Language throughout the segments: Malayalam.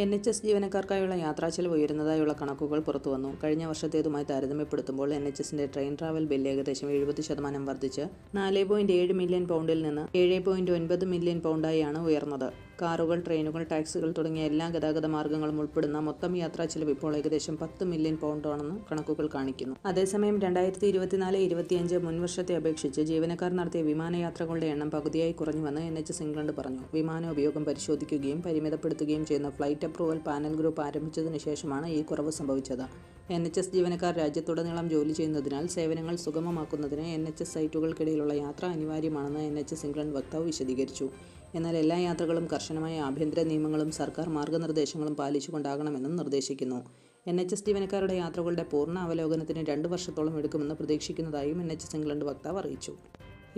എൻ എച്ച് എസ് ജീവനക്കാർക്കായുള്ള യാത്രാച്ചെലവ് ഉയരുന്നതായുള്ള കണക്കുകൾ പുറത്തുവന്നു. കഴിഞ്ഞ വർഷത്തേതുമായി താരതമ്യപ്പെടുത്തുമ്പോൾ എൻ എച്ച് എസിന്റെ ട്രെയിൻ ട്രാവൽ ബില്ല് ഏകദേശം എഴുപത് ശതമാനം വർദ്ധിച്ച് നാല് പോയിന്റ് ഏഴ് മില്യൺ പൗണ്ടിൽ നിന്ന് ഏഴ് പോയിന്റ് ഒൻപത് മില്യൺ പൗണ്ടായാണ് ഉയർന്നത്. കാറുകൾ ട്രെയിനുകൾ ടാക്സികൾ തുടങ്ങിയ എല്ലാ ഗതാഗത മാർഗങ്ങളും ഉൾപ്പെടുന്ന മൊത്തം ചിലവ് ഇപ്പോൾ ഏകദേശം പത്ത് മില്യൺ പൗണ്ടാണെന്ന് കണക്കുകൾ കാണിക്കുന്നു. അതേസമയം രണ്ടായിരത്തി ഇരുപത്തിനാല് ഇരുപത്തിയഞ്ച് മുൻവർഷത്തെ അപേക്ഷിച്ച് ജീവനക്കാർ നടത്തിയ വിമാനയാത്രകളുടെ എണ്ണം പകുതിയായി കുറഞ്ഞുവെന്ന് എൻ എച്ച് സിംഗ്ലണ്ട് പറഞ്ഞു. വിമാന ഉപയോഗം പരിശോധിക്കുകയും പരിമിതപ്പെടുത്തുകയും ചെയ്യുന്ന ഫ്ലൈറ്റ് അപ്രൂവൽ പാനൽ ഗ്രൂപ്പ് ആരംഭിച്ചതിനു ശേഷമാണ് ഈ കുറവ് സംഭവിച്ചത്. എൻ എച്ച് എസ് ജീവനക്കാർ രാജ്യത്തുടനീളം ജോലി ചെയ്യുന്നതിനാൽ സേവനങ്ങൾ സുഗമമാക്കുന്നതിന് എൻ എച്ച് എസ് സൈറ്റുകൾക്കിടയിലുള്ള യാത്ര അനിവാര്യമാണെന്ന് എൻ എച്ച് എസ് ഇംഗ്ലണ്ട് വക്താവ് വിശദീകരിച്ചു. എന്നാൽ എല്ലാ യാത്രകളും കർശനമായ ആഭ്യന്തര നിയമങ്ങളും സർക്കാർ മാർഗനിർദ്ദേശങ്ങളും പാലിച്ചുകൊണ്ടാകണമെന്നും നിർദ്ദേശിക്കുന്നു. എൻ എച്ച് എസ് ജീവനക്കാരുടെ യാത്രകളുടെ പൂർണ അവലോകനത്തിന് രണ്ട് വർഷത്തോളം എടുക്കുമെന്ന് പ്രതീക്ഷിക്കുന്നതായും എൻ എച്ച് എസ് ഇംഗ്ലണ്ട് വക്താവ് അറിയിച്ചു.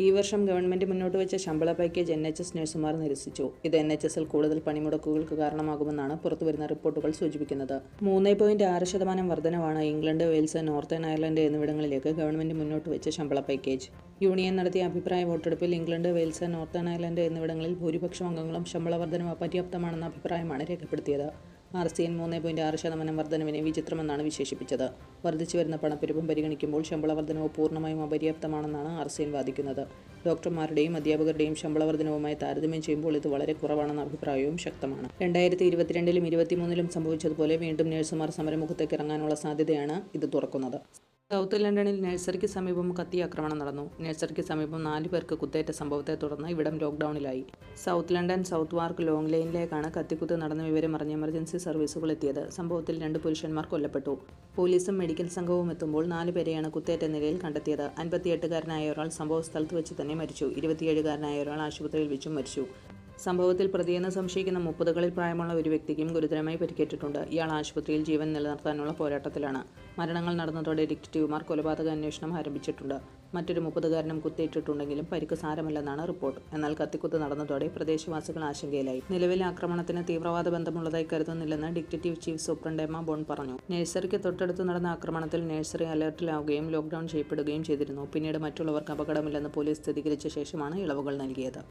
ഈ വർഷം ഗവൺമെന്റ് മുന്നോട്ട് വെച്ച ശമ്പള പാക്കേജ് എൻ എച്ച് എസ് നഴ്സുമാർ നിരസിച്ചു. ഇത് എൻ എച്ച് എസിൽ കൂടുതൽ പണിമുടക്കുകൾക്ക് കാരണമാകുമെന്നാണ് പുറത്തുവരുന്ന റിപ്പോർട്ടുകൾ സൂചിപ്പിക്കുന്നത്. മൂന്ന് പോയിന്റ് ആറ് ശതമാനം വർധനവാണ് ഇംഗ്ലണ്ട് വെയിൽസ് നോർത്തേൺ അയർലൻഡ് എന്നിവിടങ്ങളിലേക്ക് ഗവൺമെന്റ് മുന്നോട്ട് വെച്ച ശമ്പള പാക്കേജ് യൂണിയൻ നടത്തിയ അഭിപ്രായ വോട്ടെടുപ്പിൽ ഇംഗ്ലണ്ട് വെയിൽസ് നോർത്തേൺ അയർലൻഡ് എന്നിവിടങ്ങളിൽ ഭൂരിപക്ഷം അംഗങ്ങളും ശമ്പള വർധനവ് അപര്യാപ്തമാണെന്ന അഭിപ്രായമാണ് രേഖപ്പെടുത്തിയത്. ആർ സി എൻ മൂന്ന് പോയിന്റ് ആറ് ശതമാനം വർധനവിനെ വിചിത്രമെന്നാണ് വിശേഷിപ്പിച്ചത്. വർദ്ധിച്ചു വരുന്ന പണപ്പെരുപ്പം പരിഗണിക്കുമ്പോൾ ശമ്പള വർധനവ് പൂർണമായും അപര്യാപ്തമാണെന്നാണ് ആർ സി എൻ വാദിക്കുന്നത്. ഡോക്ടർമാരുടെയും അധ്യാപകരുടെയും ശമ്പള വർധനവുമായി താരതമ്യം ചെയ്യുമ്പോൾ ഇത് വളരെ കുറവാണെന്ന അഭിപ്രായവും ശക്തമാണ്. രണ്ടായിരത്തി ഇരുപത്തിരണ്ടിലും ഇരുപത്തിമൂന്നിലും സംഭവിച്ചതുപോലെ വീണ്ടും നഴ്സുമാർ സമരമുഖത്തേക്ക് ഇറങ്ങാനുള്ള സാധ്യതയാണ് ഇത് തുറക്കുന്നത്. സൗത്ത് ലണ്ടനിൽ നഴ്സറിക്ക് സമീപം കത്തി ആക്രമണം നടന്നു. നഴ്സറിക്ക് സമീപം നാല് പേർക്ക് കുത്തേറ്റ സംഭവത്തെ തുടർന്ന് ഇവിടം ലോക്ക്ഡൌണിലായി. South London Southwark long ലൈനിലേക്കാണ് കത്തിക്കുത്ത് നടന്ന വിവരം അറിഞ്ഞ് എമർജൻസി സർവീസുകൾ എത്തിയത്. സംഭവത്തിൽ രണ്ട് പുരുഷന്മാർ കൊല്ലപ്പെട്ടു. പോലീസും മെഡിക്കൽ സംഘവും എത്തുമ്പോൾ നാല് പേരെയാണ് കുത്തേറ്റ നിലയിൽ കണ്ടെത്തിയത്. അൻപത്തിയെട്ടുകാരനായ ഒരാൾ സംഭവ സ്ഥലത്ത് വെച്ച് തന്നെ മരിച്ചു. ഇരുപത്തിയേഴുകാരനായ ഒരാൾ ആശുപത്രിയിൽ വെച്ചും മരിച്ചു. സംഭവത്തിൽ പ്രതിയെന്ന് സംശയിക്കുന്ന മുപ്പതുകളിൽ പ്രായമുള്ള ഒരു വ്യക്തിക്കും ഗുരുതരമായി പരിക്കേറ്റിട്ടുണ്ട്. ഇയാൾ ആശുപത്രിയിൽ ജീവൻ നിലനിർത്താനുള്ള പോരാട്ടത്തിലാണ്. മരണങ്ങൾ നടന്നതോടെ ഡിറ്റക്റ്റീവുമാർ കൊലപാതക അന്വേഷണം ആരംഭിച്ചിട്ടുണ്ട്. മറ്റൊരു മുപ്പതുകാരനും കുത്തേറ്റിട്ടുണ്ടെങ്കിലും പരിക്ക് സാരമല്ലെന്നാണ് റിപ്പോർട്ട്. എന്നാൽ കത്തിക്കുത്ത് നടന്നതോടെ പ്രദേശവാസികൾ ആശങ്കയിലായി. നിലവിലെ ആക്രമണത്തിന് തീവ്രവാദ ബന്ധമുള്ളതായി കരുതുന്നില്ലെന്ന് detective chief superintendent Emma Bone പറഞ്ഞു. നഴ്സറിക്ക് തൊട്ടടുത്ത് നടന്ന ആക്രമണത്തിൽ നഴ്സറി അലർട്ടിലാവുകയും ലോക്ക്ഡൌൺ ചെയ്യപ്പെടുകയും ചെയ്തിരുന്നു. പിന്നീട് മറ്റുള്ളവർക്ക് അപകടമില്ലെന്ന് പോലീസ് സ്ഥിരീകരിച്ച ശേഷമാണ് ഇളവുകൾ നൽകിയത്.